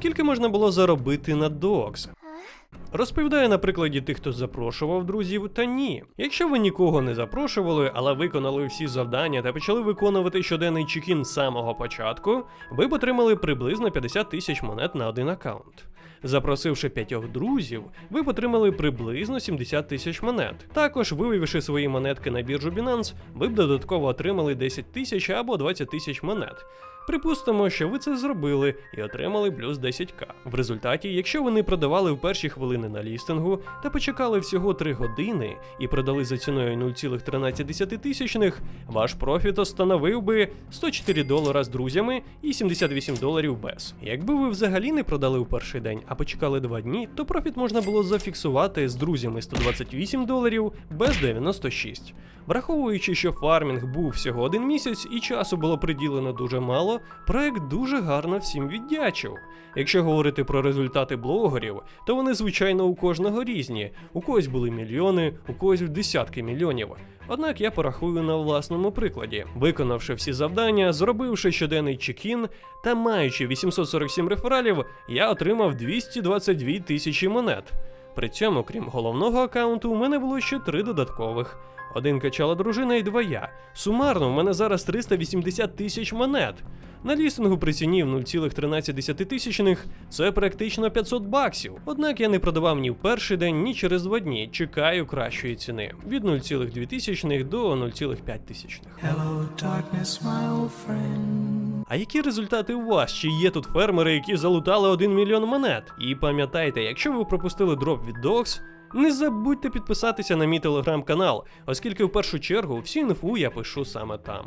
Скільки можна було заробити на докс? Розповідає на прикладі тих, хто запрошував друзів, та ні. Якщо ви нікого не запрошували, але виконали всі завдання та почали виконувати щоденний чекін з самого початку, ви б отримали приблизно 50 тисяч монет на один аккаунт. Запросивши п'ятьох друзів, ви отримали приблизно 70 тисяч монет. Також, вивівши свої монетки на біржу Binance, ви б додатково отримали 10 тисяч або 20 тисяч монет. Припустимо, що ви це зробили і отримали плюс 10к. В результаті, якщо ви не продавали в перші хвилини на лістингу та почекали всього 3 години і продали за ціною 0,13 тисячних, ваш профіт становив би 104 долара з друзями і 78 доларів без. Якби ви взагалі не продали в перший день, а почекали 2 дні, то профіт можна було зафіксувати з друзями 128 доларів без 96. Враховуючи, що фармінг був всього один місяць і часу було приділено дуже мало, проект дуже гарно всім віддячив. Якщо говорити про результати блогерів, то вони звичайно у кожного різні. У когось були мільйони, у когось десятки мільйонів. Однак я порахую на власному прикладі, виконавши всі завдання, зробивши щоденний чекін та маючи 847 рефералів, я отримав 222 тисячі монет. При цьому, крім головного аккаунту, у мене було ще три додаткових. Один качала дружина і два я. Сумарно в мене зараз 380 тисяч монет. На лістингу при ціні в 0,13 тисячних це практично 500 баксів. Однак я не продавав ні в перший день, ні через два дні. Чекаю кращої ціни від 0,2 тисячних до 0,5 тисячних. Hello, darkness, my old friend. А які результати у вас? Чи є тут фермери, які залутали 1 мільйон монет? І пам'ятайте, якщо ви пропустили дроп від Dogs, не забудьте підписатися на мій телеграм-канал, оскільки в першу чергу всю інфу я пишу саме там.